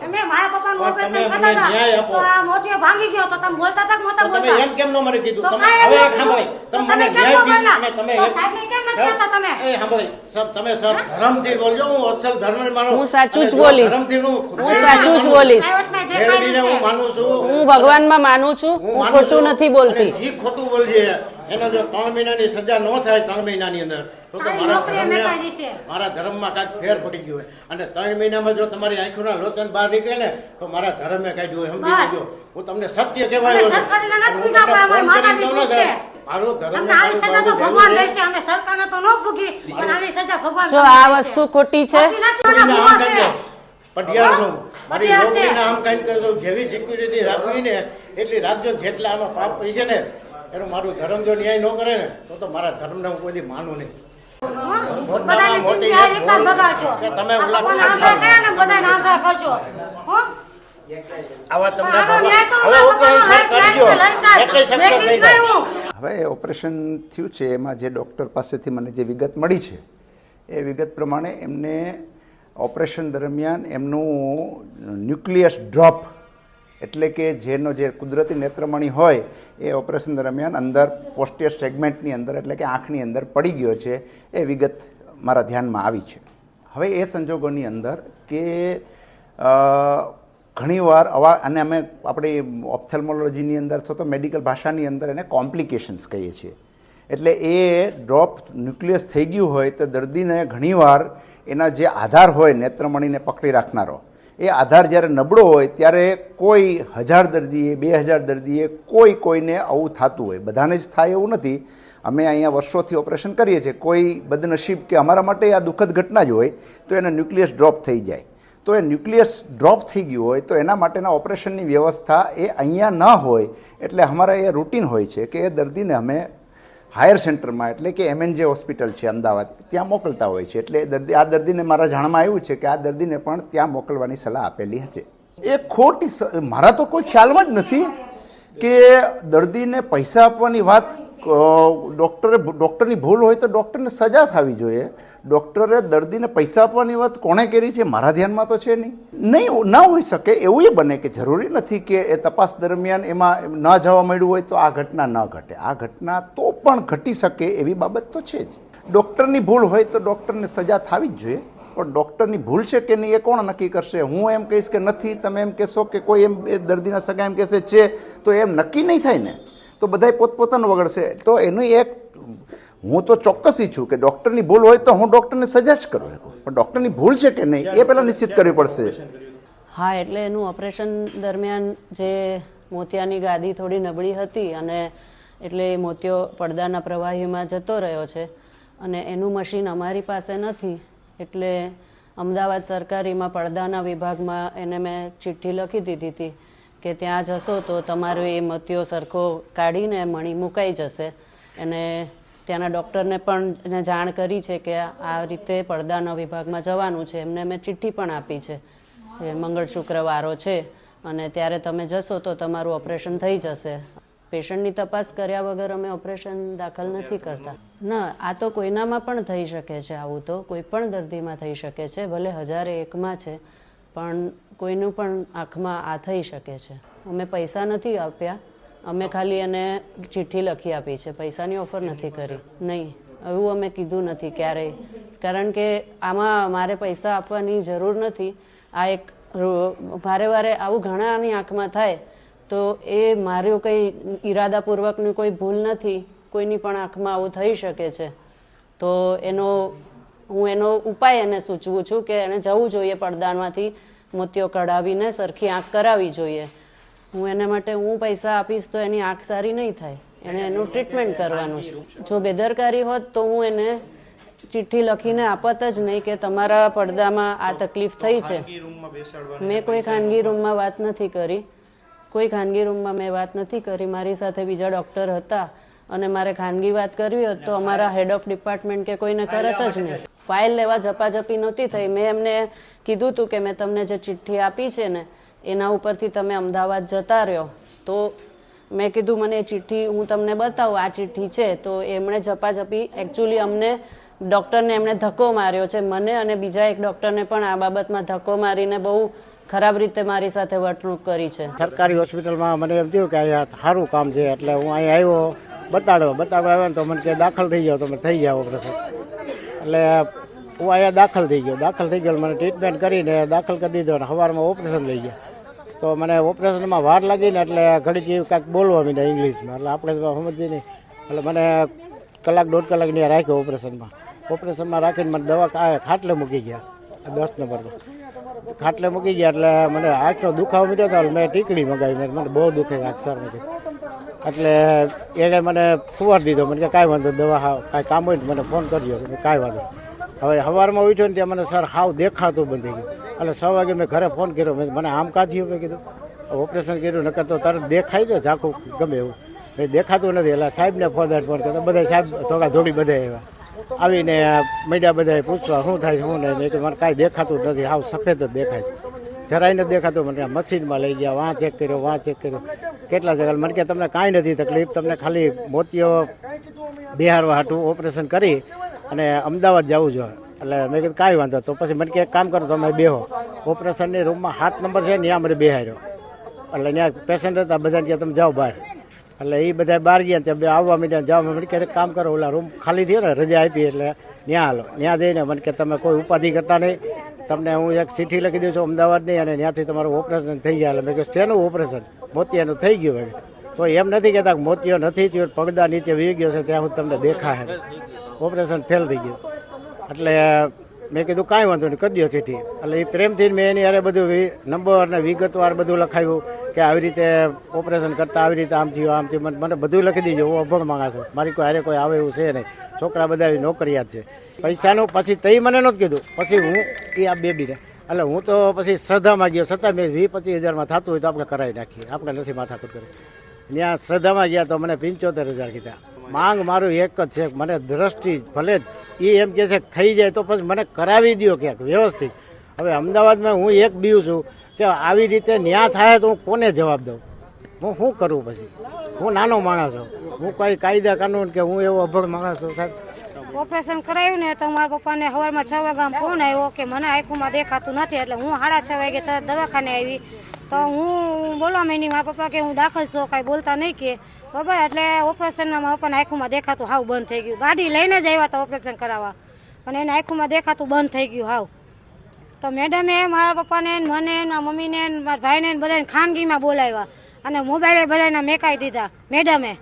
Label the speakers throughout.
Speaker 1: તમે મારા પપ્પાનું ઓપરેશન કરતા હતા. તો આ મોતિયો ભાંગી ગયો તો તમે બોલતા હતા કે નહોતા
Speaker 2: બોલતા તમે એમ કેમ ન મને કીધું? તમે હવે સાંભળો તમે મને
Speaker 1: તમે કેમ ન
Speaker 2: ન્યાયથી તમે સાહેબ
Speaker 1: ને કેમ નથી કહેતા તમે?
Speaker 2: એ સાંભળી સર તમે સર ધર્મથી બોલજો હું અસલ ધર્મને માનો
Speaker 3: હું સાચું જ બોલીશ.
Speaker 2: ધર્મથી હું
Speaker 3: હું સાચું જ બોલીશ.
Speaker 2: હું માનું છું.
Speaker 3: હું ભગવાનમાં માનું છું. હું ખોટું નથી બોલતી.
Speaker 2: અને ખોટું બોલજે એને જો ત્રણ મહિનાની સજા ન થાય ત્રણ મહિનાની અંદર તો તો મારા ધર્મને મારા ધર્મમાં કાંઈક ફેર પડી ગયો હોય. અને ત્રણ મહિનામાં જો તમારી આંખોના લોચન બહાર નીકળે ને તો મારા ધર્મે કાઢ્યું હોય સમજી. લેજો હું તમને સત્ય કહેવાયો છું.
Speaker 3: આ વસ્તુ ખોટી છે?
Speaker 1: મારા
Speaker 2: આમ
Speaker 1: છે.
Speaker 2: મારી કઈ કહી જેવી સિક્યુરિટી રાખવી ને એટલી રાખજો જેટલા આમાં પાપ હોય છે ને એનું મારું ધર્મ જો ન્યાય ન કરે ને તો તો મારા ધર્મને હું કોઈ માનું નહીં. તમે ઓલા
Speaker 1: કરશો.
Speaker 2: આવા તમને હવે ઓપરેશન થયું
Speaker 4: છે એમાં જે ડૉક્ટર પાસેથી મને જે વિગત મળી છે એ વિગત પ્રમાણે એમને ઓપરેશન દરમિયાન એમનું ન્યુક્લિયસ ડ્રોપ એટલે કે જેનો જે કુદરતી નેત્રમણી હોય, એ ઓપરેશન દરમિયાન અંદર પોસ્ટિયર સેગમેન્ટની અંદર એટલે કે આંખની અંદર પડી ગયો છે, એ વિગત મારા ધ્યાનમાં આવી છે. હવે એ સંજોગોની અંદર કે ઘણીવાર અવા, અને અમે આપણી ઓપ્થેલ્મોલોજીની અંદર અથવા તો મેડિકલ ભાષાની અંદર એને કોમ્પ્લિકેશન્સ કહીએ છીએ. એટલે એ ડ્રોપ ન્યુક્લિયસ થઈ ગયું હોય તો દર્દીને ઘણીવાર એના જે આધાર હોય નેત્રમણીને પકડી રાખનારો એ આધાર જ્યારે નબળો હોય ત્યારે કોઈ હજાર દર્દીએ, બે હજાર દર્દીએ કોઈ કોઈને આવું થતું હોય. બધાને જ થાય એવું નથી. અમે અહીંયા વર્ષોથી ઓપરેશન કરીએ છીએ. કોઈ બદનસીબ કે અમારા માટે આ દુઃખદ ઘટના જ હોય, તો એને ન્યુક્લિયસ ડ્રોપ થઈ જાય. તો એ ન્યુક્લિયસ ડ્રોપ થઈ ગયું હોય, તો એના માટેના ઓપરેશનની વ્યવસ્થા એ અહીંયા ન હોય, એટલે અમારા એ રૂટીન હોય છે કે એ દર્દીને અમે હાયર સેન્ટરમાં એટલે કે એમએનજે હોસ્પિટલ છે, અમદાવાદ. ત્યાં મોકલતા હોય છે. એટલે દર્દી આ દર્દીને મારા જાણમાં આવ્યું છે કે આ દર્દીને પણ ત્યાં મોકલવાની સલાહ આપેલી છે. એ ખોટી મારા તો કોઈ ખ્યાલમાં જ નથી કે દર્દીને પૈસા આપવાની વાત ડૉક્ટરે ડૉક્ટરની ભૂલ હોય તો ડૉક્ટરને સજા થવી જોઈએ. ડૉક્ટરે દર્દીને પૈસા આપવાની વાત કોણે કરી છે? મારા ધ્યાનમાં તો છે નહીં. નહીં ના હોઈ શકે. એવું એ બને કે જરૂરી નથી કે એ તપાસ દરમિયાન એમાં ન જવા મળ્યું હોય તો આ ઘટના ન ઘટે. આ ઘટના તો પણ ઘટી શકે એવી બાબત તો છે જ. ડૉક્ટરની ભૂલ હોય તો ડૉક્ટરને સજા થવી જ જોઈએ. પણ ડૉક્ટરની ભૂલ છે કે નહીં એ કોણ નક્કી કરશે? હું એમ કહીશ કે નથી. તમે એમ કહેશો કે કોઈ એમ, એ દર્દીના સગા એમ કહેશે, છે. તો એમ નક્કી નહીં થાય ને. તો બધાય પોતપોતાનું વગડશે. તો એનું એક હું તો ચોક્કસ છું કે ડૉક્ટરની ભૂલ હોય તો હું ડૉક્ટરને સજા જ કરું શકું પણ ડૉક્ટરની ભૂલ છે કે નહીં, એ પહેલાં નિશ્ચિત કરવી પડશે.
Speaker 3: હા, એટલે એનું ઓપરેશન દરમિયાન જે મોતિયાની ગાદી થોડી નબળી હતી અને એટલે એ મોતિયો પડદાના પ્રવાહીમાં જતો રહ્યો છે અને એનું મશીન અમારી પાસે નથી, એટલે અમદાવાદ સરકારીમાં પડદાના વિભાગમાં એને મેં ચિઠ્ઠી લખી દીધી હતી કે ત્યાં જશો તો તમારો એ મોતિયો સરખો કાઢીને મણી મુકાઈ જશે. અને ત્યાંના ડૉક્ટરને પણ જાણ કરી છે કે આ રીતે પડદાના વિભાગમાં જવાનું છે. એમને મેં ચિઠ્ઠી પણ આપી છે મંગળ શુક્રવારો છે અને ત્યારે તમે જશો તો તમારું ઓપરેશન થઈ જશે. પેશન્ટની તપાસ કર્યા વગર અમે ઓપરેશન દાખલ નથી કરતા. ના, આ તો કોઈનામાં પણ થઈ શકે છે આવું તો. કોઈ પણ દર્દીમાં થઈ શકે છે, ભલે હજારે એકમાં છે, પણ કોઈનું પણ આંખમાં આ થઈ શકે છે. અમે પૈસા નથી આપ્યા. અમે ખાલી એને ચિઠ્ઠી લખી આપી છે. પૈસાની ઓફર નથી કરી. નહીં. એવું અમે કીધું નથી ક્યારેય. કારણ કે આમાં મારે પૈસા આપવાની જરૂર નથી. આ એક વારે વારે આવું ઘણાની આંખમાં થાય તો એ મારું કંઈ ઈરાદાપૂર્વકની કોઈ ભૂલ નથી. કોઈની પણ આંખમાં આવું થઈ શકે છે. તો એનો હું એનો ઉપાય એને સૂચવું છું કે એને જવું જોઈએ પડદાનમાંથી મોતીઓ કઢાવીને સરખી આંખ કરાવવી જોઈએ. હું એના માટે હું પૈસા આપીશ તો એની આંખ સારી નહીં થાય. એને એનું ટ્રીટમેન્ટ કરવાનું છે. જો બેદરકારી હોત તો હું એને ચિઠ્ઠી લખીને આપત જ નહીં કે તમારા પડદામાં આ તકલીફ થઈ છે. મેં કોઈ ખાનગી રૂમમાં વાત નથી કરી. કોઈ ખાનગી રૂમમાં મેં વાત નથી કરી. મારી સાથે બીજા ડૉક્ટર હતા અને મારે ખાનગી વાત કરવી હોત તો અમારા હેડ ઓફ ડિપાર્ટમેન્ટ કે કોઈને કરત જ નહીં. ફાઇલ લેવા જપાજપી નહોતી થઈ. મેં એમને કીધું હતું કે મેં તમને જે ચિઠ્ઠી આપી છે ને એના ઉપરથી તમે અમદાવાદ જતા રહ્યો, તો મેં કીધું મને ચિઠ્ઠી હું તમને બતાવું, આ ચિઠ્ઠી છે, તો એમણે ઝપાઝપી એકચ્યુઅલી અમને ડૉક્ટરને એમણે ધક્કો માર્યો છે, મને અને બીજા એક ડૉક્ટરને પણ આ બાબતમાં ધક્કો મારીને બહુ ખરાબ રીતે મારી સાથે વર્તણૂક કરી છે.
Speaker 2: સરકારી હોસ્પિટલમાં મને એમ થયું કે અહીંયા સારું કામ છે, એટલે હું અહીંયા આવ્યો બતાડો બતાડવા આવ્યો તો મને કે દાખલ થઈ જાઓ, તમે થઈ જાઓ એટલે હું અહીંયા દાખલ થઈ ગયો, દાખલ થઈ ગયો મને ટ્રીટમેન્ટ કરીને દાખલ કરી દીધો અને સવારમાં ઓપરેશન લઈ ગયા. તો મને ઓપરેશનમાં વાર લાગીને એટલે ઘડી એવું કાંઈક બોલવા મીને ઇંગ્લિશમાં. એટલે આપણે તો સમજીએ નહીં. એટલે મને કલાક દોઢ કલાક ત્યાં રાખ્યો ઓપરેશનમાં. ઓપરેશનમાં રાખીને મને દવા ખાટલે મૂકી ગયા. દસ નંબરમાં ખાટલે મૂકી ગયા એટલે મને આંખનો દુખાવો મીઠો હતો મેં ટીકડી મગાવી. મને બહુ દુખે આંખ નથી એટલે એને મને ફુવાર દીધો. મને કે કાંઈ વાંધો દવા કાંઈ કામ હોય ને મને ફોન કર્યો કાંઈ વાંધો હવે સવારમાં ઉઠ્યો ને ત્યાં મને સર હાવ દેખાતું બંધ ગયું. એટલે છ વાગે મેં ઘરે ફોન કર્યો. મેં મને આમ કાઢ્યું મેં કીધું ઓપરેશન કર્યું, નકર તો તરત દેખાય ને ઝાખું, ગમે એવું. મેં દેખાતું નથી. એટલે સાહેબને ફોન ફોન કર્યો. બધા સાહેબ થોડા ધોડી બધા એવા આવીને મૈડા બધા પૂછવા, શું થાય શું નહીં? મેં મને કાંઈ દેખાતું નથી. હાવ સફેદ જ દેખાય છે. જરાય નથી દેખાતું, મને મશીનમાં લઈ ગયા, વાં ચેક કર્યો, વાં ચેક કર્યો. કેટલા જગ્યા મને કે, તમને કાંઈ નથી તકલીફ, તમને ખાલી મોતીઓ બિહારવા હાટું ઓપરેશન કરી અને અમદાવાદ જવું જોઈએ એટલે મેં કીધું કાંઈ વાંધો તો પછી મને કે કામ કરો, તમે બેહો. ઓપરેશનની રૂમમાં હાથ નંબર છે ત્યાં મને બેહાર્યો. એટલે ત્યાં પેશન્ટ હતા, બધાને કે તમે જાઓ બહાર. એટલે એ બધા બહાર ગયા ત્યાં બે આવવા મીડિયા જાઓ મને કે કામ કરો, ઓલા રૂમ ખાલી થયો ને, રજા આપી, એટલે ત્યાં હાલો. ત્યાં જઈને મને કે તમે કોઈ ઉપાધિ કરતા નહીં. તમને હું એક ચિઠ્ઠી લખી દઉં છું અમદાવાદની અને ત્યાંથી તમારું ઓપરેશન થઈ ગયા એટલે મેં કહ્યું શેનું ઓપરેશન? મોતિયાનું થઈ ગયું હવે તો એમ નથી કહેતા મોતિયો નથી થયો, પગદા નીચે વી ગયો છે, ત્યાં હું તમને દેખાય. ઓપરેશન ફેલ થઈ ગયું. એટલે મેં કીધું, કાંઈ વાંધો નહીં, કરી દો ચીઠી એટલે એ પ્રેમથી મેં એની હારે બધું નંબર ને વિગતવાર બધું લખાવ્યું કે આવી રીતે ઓપરેશન કરતા આવી રીતે આમ થયું આમ થયું. મને બધું લખી દીધું હું અભણ માંગા છું. મારી કોઈ હારે કોઈ આવે એવું છે નહીં. છોકરા બધા નોકરિયાત છે. પૈસાનું પછી તઈ મને નહોતું કીધું. પછી હું એ આ બેબીને, એટલે હું તો પછી શ્રદ્ધામાં ગયો. છતાં મેં વીસ પચીસ હજારમાં થતું હોય તો આપણે કરાવી નાખીએ. આપણે નથી માથાકૂટ કરી ત્યાં શ્રદ્ધામાં ગયા તો મને પંચોતેર હજાર કીધા. માંગ મારું એક જ છે મને દ્રષ્ટિ ભલે એ એમ કહે છે થઈ જાય તો પછી મને કરાવી દો ક્યાંક વ્યવસ્થિત. હવે અમદાવાદમાં હું એક બીવું છું કે આવી રીતે ન્યા થાય તો હું કોને જવાબ દઉં? હું શું કરું પછી? હું નાનો માણસ છું. હું કોઈ કાયદા કાનૂન કે હું એવો અભણ માણસ છું સાહેબ?
Speaker 1: ઓપરેશન કરાયું ને તો મારા પપ્પાને સવારમાં છ વાગ્યા ફોન આવ્યો કે મને આંખોમાં દેખાતું નથી એટલે હું સાડા છ વાગે તરત દવાખાને આવી. તો હું બોલવા માંડી મારા પપ્પા કે હું દાખલ છું કાંઈ બોલતા નહીં કે. બરાબર એટલે ઓપરેશનમાં પણ આંખોમાં દેખાતું હાવ બંધ થઈ ગયું. ગાડી લઈને જ આવ્યા હતા ઓપરેશન કરાવવા. પણ એને આંખોમાં દેખાતું બંધ થઈ ગયું હાવ. તો મેડમે મારા પપ્પાને મને મારા મમ્મીને મારા ભાઈને બધાને ખાનગીમાં બોલાવ્યા અને મોબાઈલે બધાને મેકાઈ દીધા. મેડમે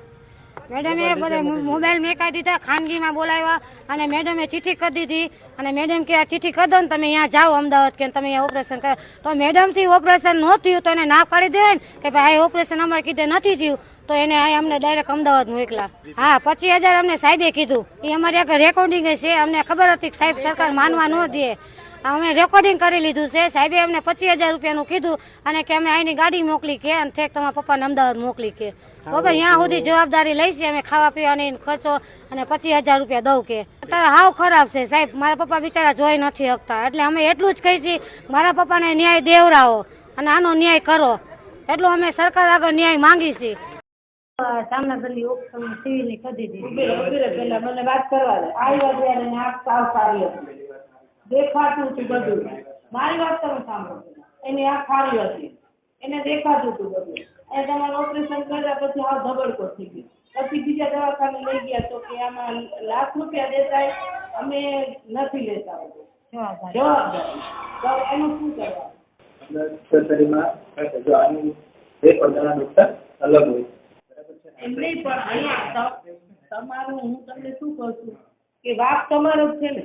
Speaker 1: મેડમે બધા મોબાઈલ મેં કાઢી દીધા ખાનગીમાં બોલાવ્યા અને મેડમે ચિઠ્ઠી કરી દીધી. અને મેડમ કે આ ચિઠ્ઠી કરી દો ને તમે અહીંયા જાઓ અમદાવાદ કે તમે અહીંયા ઓપરેશન કરો તો મેડમથી ઓપરેશન ન થયું તો એને ના પાડી દે ને કે ભાઈ આ ઓપરેશન અમારે કીધે નથી થયું. તો એને આ અમને ડાયરેક્ટ અમદાવાદ મોકલા હા પચીસ હજાર અમને સાહેબે કીધું. એ અમારી આગળ રેકોર્ડિંગ છે અમને ખબર હતી કે સાહેબ સરકાર માનવા ન દે. અમે રેકોર્ડિંગ કરી લીધું છે. સાહેબે અમને પચીસ હજાર રૂપિયાનું કીધું અને કે અમે અહીંની ગાડી મોકલી કે અને ઠેક તમારા પપ્પાને અમદાવાદ મોકલી કે. બરાબર અહીંયા સુધી જવાબદારી લઈશી અમે ખાવા પીવાની ખર્ચો અને પચીસ હજાર રૂપિયા દઉં કે. અત્યારે હાવ ખરાબ છે સાહેબ. મારા પપ્પા બિચારા જોઈ નથી શકતા. એટલે અમે એટલું જ કહીશી મારા પપ્પાને ન્યાય દેવડાવો અને આનો ન્યાય કરો. એટલું અમે સરકાર આગળ ન્યાય માંગી છીએ સામના ઓપ્શન સિવિલની કરી દીધી
Speaker 5: પેલા મને વાત કરવા દે. આવી વાત આંખ સારી હતી દેખાતું હતું બધું. મારી વાત તમે સાંભળો. એની આ ખારી હતી. એને દેખાતું હતું બધું. અને તમારે ઓપરેશન કર્યા પછી આ ધબડકો થઈ ગયો. પછી બીજા દવાખાને લઈ ગયા તો કે આમાં લાખ રૂપિયા દેતા અમે નથી લેતા જવાબદારી. તો એનું શું કરવાનું?
Speaker 6: જો
Speaker 5: એમ નહીં, પણ અહીંયા તમારું હું તમને શું કહું છું કે વાત તમારો છે ને.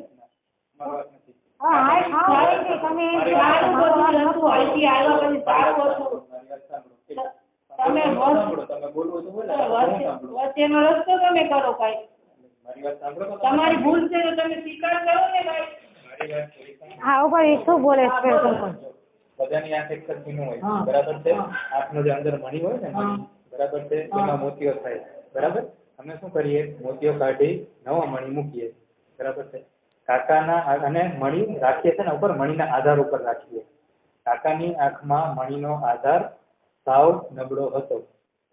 Speaker 5: તમારી ભૂલ છે તો તમે સ્વીકાર કરો ને ભાઈ.
Speaker 1: હા ભાઈ એ શું બોલે છે?
Speaker 6: બધાની આંખ એક સરખી ન હોય. બરાબર છે. આંખનો જે અંદર મણી હોય ને બરાબર છે? એમાં મોતીઓ થાય. બરાબર? અમે શું કરીએ? મોતીઓ કાઢી નવા મણી મૂકીએ. બરાબર છે? કાકાના અને મણી રાખીએ છે ને ઉપર મણીના આધાર ઉપર રાખીએ. કાકાની આંખમાં મણીનો આધાર સાવ નબળો હતો.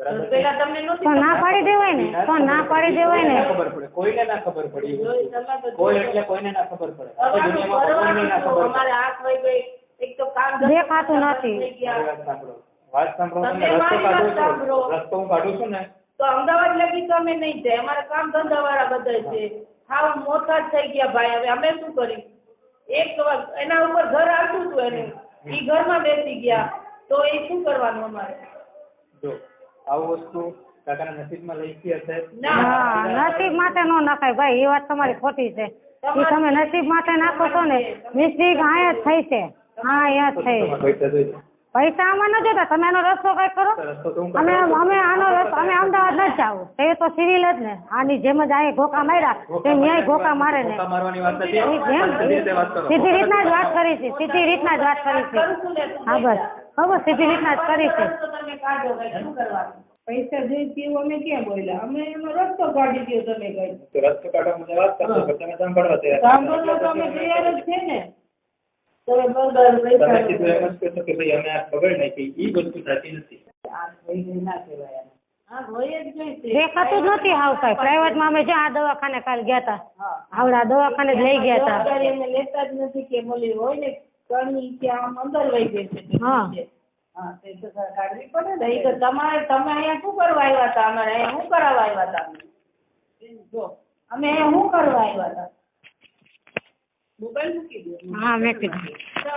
Speaker 6: બરાબર છે?
Speaker 5: પેલા તમને નહોતી
Speaker 1: તો ના પાડી દેવાય ને. તો ના પાડી દેવાય ને.
Speaker 6: ખબર પડે. કોઈને ના ખબર પડી એ
Speaker 5: જોઈ,
Speaker 6: વસ્તુ.
Speaker 5: તમારે તો
Speaker 6: કોઈ એટલે કોઈને ના ખબર પડે. આખી
Speaker 5: અમારું
Speaker 6: દુનિયામાં કોઈને ના
Speaker 5: કરવાનું
Speaker 6: ખબર
Speaker 5: હતું.
Speaker 6: પડે
Speaker 5: અમારે આંખ વહી ગઈ એક એક તો કામ ધંધો
Speaker 7: દેખાતું નથી.
Speaker 5: થઈ ગયા.
Speaker 6: મારી વાત સાંભળો. વાત સાંભળો.
Speaker 5: તમે
Speaker 6: તમે રસ્તો
Speaker 5: મારી
Speaker 6: કાઢું
Speaker 5: વાત સાંભળો.
Speaker 6: છું રસ્તો હું કાઢું છું ને.
Speaker 5: તો અમદાવાદ લગી તો અમે નહીં જાય. અમારા કામ ધંધા વાળા બધા છે. હાવ મોટા થઈ ગયા ભાઈ. હવે અમે શું કરી એક એના ઉપર ઘર આવતું હતું એને. એ ઘરમાં બેસી ગયા. તો એ શું કરવાનું અમારે?
Speaker 6: જો આવું વસ્તુ કાકાના નસીબમાં લખી હશે
Speaker 7: હા નસીબ માટે નો નખાય. ભાઈ એ વાત તમારી ખોટી છે. એ તમે નસીબ માટે નાખો છો ને મિસ્ટેક અહીંયા જ થઈ છે. હા અહીંયા જ થઈ
Speaker 6: પૈસા
Speaker 7: આમાં ન જોતા તમે આનો રસ્તો કઈ કરો. અમે અમે આનો રસ્તો અમે અમદાવાદ ન જાવ તે તો સિવિલ જ ને. આની જેમ જ અહીં ગોકા માર્યા. તે ન્યાય ગોકા મારે ને. એ
Speaker 6: સીધી રીતે વાત કરો.
Speaker 7: સીધી રીતના જ વાત કરી છે. સીધી રીતના જ વાત કરી છે.
Speaker 5: હા બસ.
Speaker 7: હા બસ ખબર સીધી રીતના જ કરી છે.
Speaker 5: રસ્તો તમે કાઢો ભાઈ શું કરવાનું પૈસા એવું અમે ક્યાં બોલ્યા? અમે એનો રસ્તો કાઢી દો તમે કઈ.
Speaker 6: રસ્તો કાઢવા મને વાત કરો તમે સાંભળવા તૈયાર
Speaker 5: સાંભળો તો અમે તૈયાર જ છે ને. તમે બરોબર
Speaker 6: તમે
Speaker 5: પૈસા
Speaker 6: સીધું એમ જ કહેશો કે ભાઈ અમે આ બગાડી નાખી ઈ વસ્તુ સાચી નથી.
Speaker 5: આ થઈ ગઈ ના કહેવાય આને. હા હોય જ જોઈશે
Speaker 7: દેખાતું જ નથી હાવ કઈ પ્રાઇવેટમાં અમે જો આ દવાખાને કાલ ગયા હતા આવડા દવાખાને લઈ ગયા હતા
Speaker 5: લેતા જ નથી કે બોલી હોય ને કણી કે આમ અંદર લઈ ગઈ છે.
Speaker 7: હા.
Speaker 5: હા તે તો કાઢવી પડે ને. એ તો તમારે તમે અહીંયા શું કરવા આવ્યા હતા? અમારે અહીંયા શું કરાવવા આવ્યા હતા? જો અમે અહીંયા શું કરવા આવ્યા હતા? મોબાઈલ મૂકી દો.
Speaker 7: હા મેં કીધું
Speaker 5: તો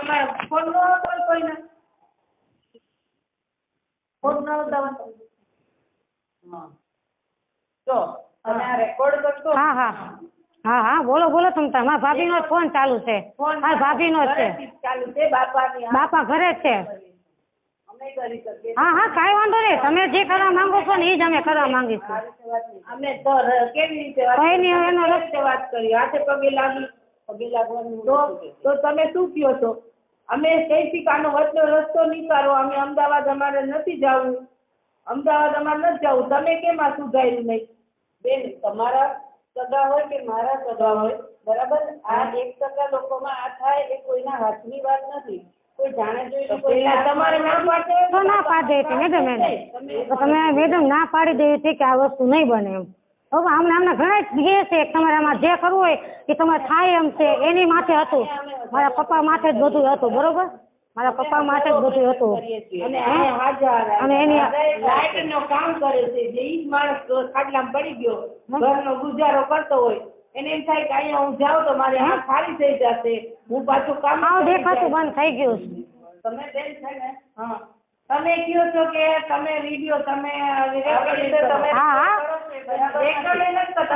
Speaker 5: ફોન ન હોય કોઈને? ફોન ન ઉતાવળ હા. તો અને આ રેકોર્ડ કરશો?
Speaker 7: હા હા. હા હા. બોલો બોલો તમ તાર ભાભી જ ફોન ચાલુ છે. મારા ભાભીનો જ છે.
Speaker 5: ચાલુ છે
Speaker 7: બાપા ઘરે છે. હા હા કાંઈ વાંધો નહીં. તમે જે કરવા માંગો છો ને એ જ અમે કરવા માંગીશું.
Speaker 5: અમે તો કેવી રીતે વાત
Speaker 7: એનો
Speaker 5: રસ્તે વાત કરી હાથે પગે લાગી પગે લાગવાનું તો તો તમે શું કયો છો? અમે કઈથી વચનો રસ્તો નીકાળો અમે અમદાવાદ અમારે નથી જવું. અમદાવાદ અમારે નથી જવું. તમે કેમ આ સુધાર્યું નહીં? બેન તમારા સગા હોય કે મારા સગા હોય બરાબર? આ એક સગા લોકોમાં આ થાય એ કોઈના હાથની વાત નથી. કોઈ જાણે જોઈને કોઈ તમારે ના પાડે
Speaker 7: તો ના પાડી મેડમ એને તમે મેડમ ના પાડી દેવી હતી કે આ વસ્તુ નહીં બને એમ. હવે અમને અમને ઘણા જ છે કે જે કરવું હોય એ તમારે થાય એમ છે. એની માથે હતું. મારા પપ્પા માથે જ બધું હતું બરોબર? મારા પપ્પા માથે જ બધું હતું.
Speaker 5: અને આ હાજર
Speaker 7: અને એની
Speaker 5: લાઇટ નો કામ કરે છે. જે ઈ માણસ ખાટલામાં પડી ગયો. ઘરનો ગુજારો કરતો હોય. એને એમ થાય કે અહીંયા હું જાઉં તો મારે હા ખાલી થઈ જશે. હું પાછું કામ
Speaker 7: દેખાતું. બંધ થઈ ગયું
Speaker 5: તમે બેન છે ને હા. તમે કહો છો કે તમે વીડિયો તમે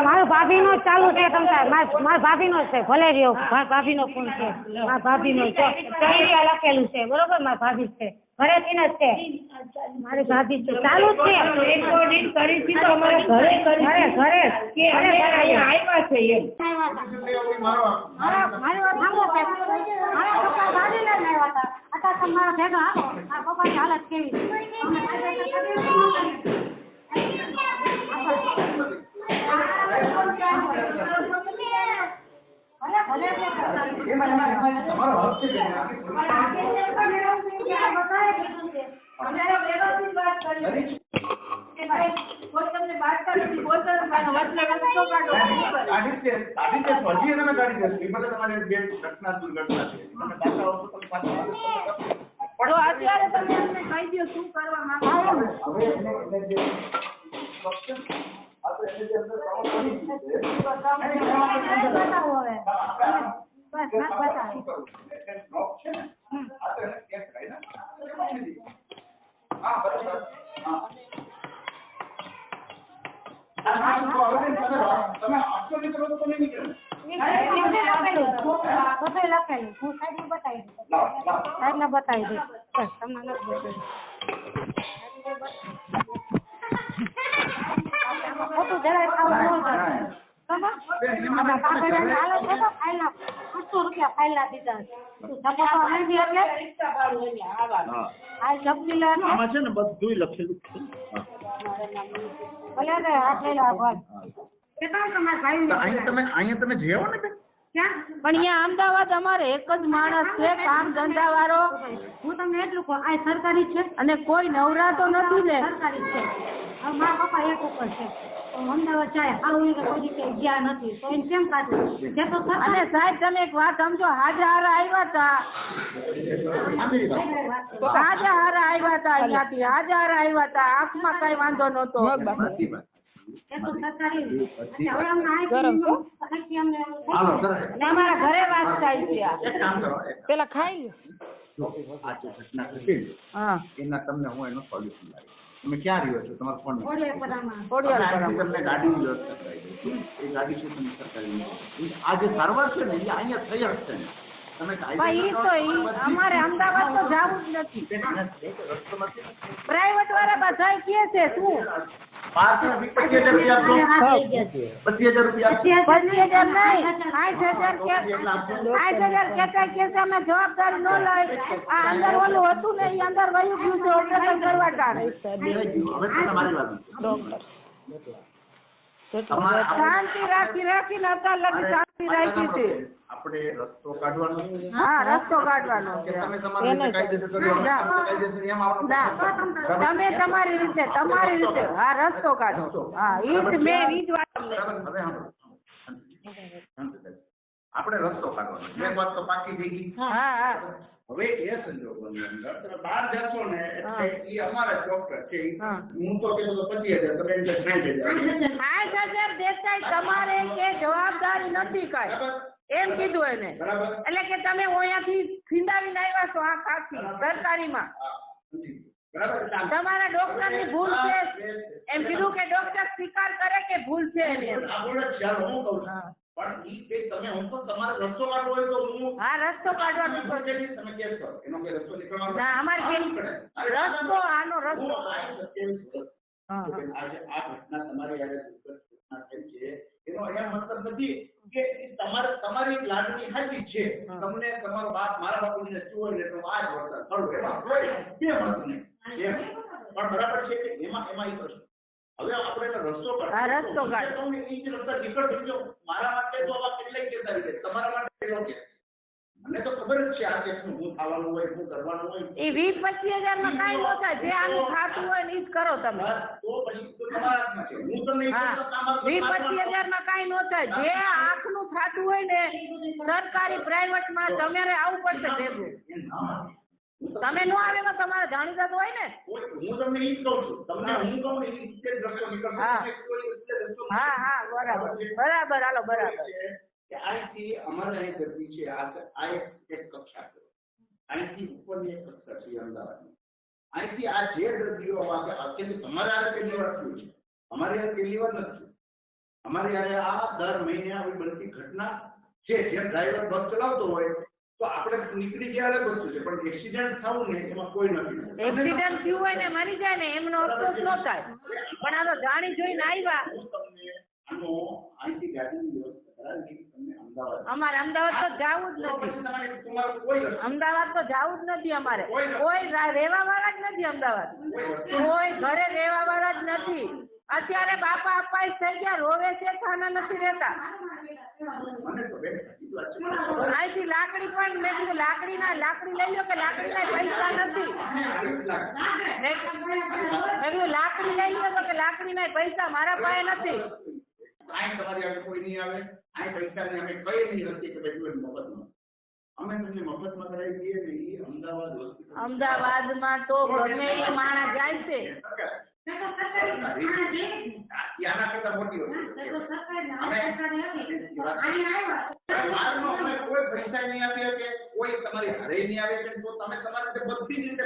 Speaker 7: મારું ભાભીનો જ ચાલુ છે તમને મારા ભાભી ભાભીનો જ છે ભલે રહ્યો. મારા ભાભીનો ફોન છે. મારા ભાભીનો છે. ડાયરીયા લખેલું છે. બરોબર? મારા ભાભી છે. ઘરેથી ને જ છે. મારી ભાભી છે. ચાલુ જ છે.
Speaker 5: રેકોર્ડિંગ કરી છે તો અમારે ઘરે કરી
Speaker 7: ઘરે ઘરે.
Speaker 5: કે અમે અહીંયા આવ્યા છે એમ.
Speaker 7: મારા મારી વાત સાંભળો. મારા પપ્પા ગાડી લઈને આવ્યા હતા. અત્યારે મારા ભેગા પપ્પાની હાલત કેવી?
Speaker 8: તમારી બે ઘટના દુર્ઘટના છે. તમે પાછા આવો તમે પાછા.
Speaker 5: તો અત્યારે તમે અમને કહી દો શું કરવા માંગો છો?
Speaker 8: હવે તમે એને જે તો નહીં
Speaker 7: એને બતાવી દઉં બસ તમને નથી બતાવી ખોટું જરાય ખાવું 500 રૂપિયા ફાઇલના દીધા છે. તું ધબકાવા માંડી એટલે?
Speaker 5: રિક્ષા ભાડું એને આવવાનું.
Speaker 7: આ લખી લે ને.
Speaker 9: બધું લખેલું
Speaker 7: ભલે
Speaker 9: તમે અહીંયા તમે જે ને
Speaker 10: પણ અહીંયા અમદાવાદ અમારે એક જ માણસ છે કામ ધંધા વાળો
Speaker 9: હું તમને એટલું કહું આ સરકારી છે.
Speaker 10: અને કોઈ નવરા તો નથી ને.
Speaker 9: સરકારી છે. મારા પપ્પા એક ઉપર છે. અમદાવાદ જાય હારું કોઈ જગ્યાએ ગયા નથી. તો એને કેમ કાઢવું જે તો
Speaker 10: અને સાહેબ તમે એક વાત સમજો હાજા હારા આવ્યા હતા હાજા હારા આવ્યા હતા અહીંયાથી. હાજા હારા આવ્યા હતા આંખમાં કઈ વાંધો નહોતો. અમારા ઘરે વાત થાય છે આ.
Speaker 8: એક કામ કરો એક
Speaker 10: પેલા ખાઈ લ્યો.
Speaker 8: આ જે ઘટના ઘટી ને,
Speaker 10: હા.
Speaker 8: એના તમને હું એનું સોલ્યુશન લાવીશ. તમે ક્યાં રહ્યો છો? તમારો ફોન નંબર
Speaker 9: થોડી પરામાં.
Speaker 10: થોડી વાર
Speaker 8: અહીંથી
Speaker 10: બરાબર.
Speaker 8: તમને ગાડીની વ્યવસ્થા કરાવી દઈશું. એ ગાડી છે તમે સરકારી આ જે સર્વર છે ને એ અહીંયા થઈ હશે ને.
Speaker 10: અમારે અમદાવાદ તો જવું જ નથી. પ્રાઇવેટ વાળા બધા કે છે શું? જવાબદારી ન લઈ. આ અંદર ઓલું હતું ને એ અંદર વયું ગયું છે ઓપરેશન કરવા
Speaker 8: તમારે
Speaker 10: શાંતિ રાખી રાખીને અત્યાર લગી રાખી હતી
Speaker 8: આપણે રસ્તો કાઢવાનો
Speaker 10: હા રસ્તો કાઢવાનો
Speaker 8: તમે તમારી રીતે
Speaker 10: તમારી રીતે હા રસ્તો કાઢો. હા ઈ જ મેં ઈ જ વાત.
Speaker 8: આપણે રસ્તો કાઢવાનો એક વાત તો પાકી થઈ ગઈ.
Speaker 10: હા હા.
Speaker 8: હવે એ સંજોગોની અંદર તમે બહાર જશો ને એટલે એ અમારા ડોક્ટર છે.
Speaker 10: હું.
Speaker 8: તો હતો પચીસ હજાર તમે એમ કે સાઠ હજાર.
Speaker 10: આઠ હજાર દેસાઈ તમારે કે જવાબદારી નથી કઈ. એમ કીધું એને. એટલે કે તમે અહીંયાથી ખીંદાવીને આવ્યા છો આ ખાખી સરકારીમાં. તમારા ડોક્ટરની ભૂલ છે. એમ કીધું કે ડોક્ટર સ્વીકાર કરે કે ભૂલ છે એની
Speaker 8: હું કહું. પણ ઈ કે તમે હું તો તમારો રસ્તો કાઢવો હોય તો હું
Speaker 10: હા રસ્તો કાઢવાનો
Speaker 8: તમે કેસ કરો એનો કે રસ્તો નીકળવાનો
Speaker 10: ના અમાર કે રસ્તો આનો રસ્તો.
Speaker 8: હું આજે આ ઘટના તમારી દુઃખદ ઘટના થઈ છે. એનો એમ મતલબ નથી કે તમારે તમારી લાગણી હાજી છે. તમને તમારો બાપ મારા બાપુજીને ચૂર ને તો આ જ વર્તન કરવું એમાં કોઈ બે મત નહીં. પણ બરાબર છે કે એમાં એમાં એ પ્રશ્ન હવે આપણે એનો રસ્તો.
Speaker 10: રસ્તો કાઢો.
Speaker 8: ઈ જ રસ્તા નીકળશું જો મારા માટે તો આવા કેટલાય કેસ આવી તમારા માટે મને તો ખબર જ છે આ કેસનું શું થવાનું હોય શું કરવાનું હોય.
Speaker 10: એ વીસ પચીસ હજારમાં કાંઈ ન થાય જે આનું ખાતું હોય ને ઈ જ કરો તમે.
Speaker 8: તો પછી તો તમારા હાથમાં છે. હું તમને
Speaker 10: હા. વીસ પચીસ હજારમાં કાંઈ ન થાય જે આંખનું ખાતું હોય ને સરકારી પ્રાઇવેટમાં તમારે આવવું પડશે ભેગું.
Speaker 8: હું
Speaker 10: તમે નો આવે તો તમારે જાણીતા તો હોય ને?
Speaker 8: હું તમને ઈ જ કહું છું. તમને હું. કહું ઈ જ રસ્તો નીકળશે.
Speaker 10: હા. હા બરાબર. બરાબર હાલો બરાબર.
Speaker 8: કે અહીંથી અમારે અહીં દર્દી છે આ આ એક કક્ષા છે. અહીંથી ઉપરની એક કક્ષા છે અમદાવાદની. અહીંથી આ જે દર્દીઓ આવે અત્યારે તમારે આ પહેલી વાર થયું છે. અમારે આ પહેલી વાર નથી અમારે આ દર મહિને આવી બનતી ઘટના છે. જેમ ડ્રાઈવર બસ ચલાવતો હોય તો આપણે નીકળી ગયા અલગ વસ્તુ છે. પણ એક્સિડન્ટ થવું ને એમાં કોઈ નથી.
Speaker 10: એક્સિડન્ટ થયું હોય ને મરી જાય ને એમનો અફસોસ ન થાય. પણ આ તો જાણી જોઈને આવ્યા.
Speaker 8: આનો આઈટી ગાડીની વ્યવસ્થા કરાવી
Speaker 10: અમારે અમદાવાદ તો જવું જ નથી. અમદાવાદ તો જવું જ નથી અમારે. કોઈ રેવા વાળા જ નથી અમદાવાદ. કોઈ ઘરે રહેવા વાળા જ નથી. અત્યારે બાપા અપાઈ થઈ ગયા, રોવે છે, ખાના નથી રહેતા. અહીંથી લાકડી પણ મેં કીધું લાકડી ના લાકડી લઈ લો કે લાકડી ના પૈસા નથી. મેં કીધું લાકડી લઈ લો તો કે લાકડી ના પૈસા મારા પાસે નથી.
Speaker 8: આગળ કોઈ નહીં આવે? આ પૈસાને અમે કઈ નહીં હતી કે ભાઈ તું મફતમાં. અમે તમને મફતમાં કરાવી દઈએ ને એ અમદાવાદ હોસ્પિટલ
Speaker 10: અમદાવાદમાં તો ગમે એ માણસ જાય છે.
Speaker 8: આના કરતા મોટી વસ્તુ
Speaker 9: આવ્યા
Speaker 8: મારનો અમે કોઈ પૈસા નહીં આપી શકે કોઈ તમારી હારે નહીં આવે છે તો તમે તમારી રીતે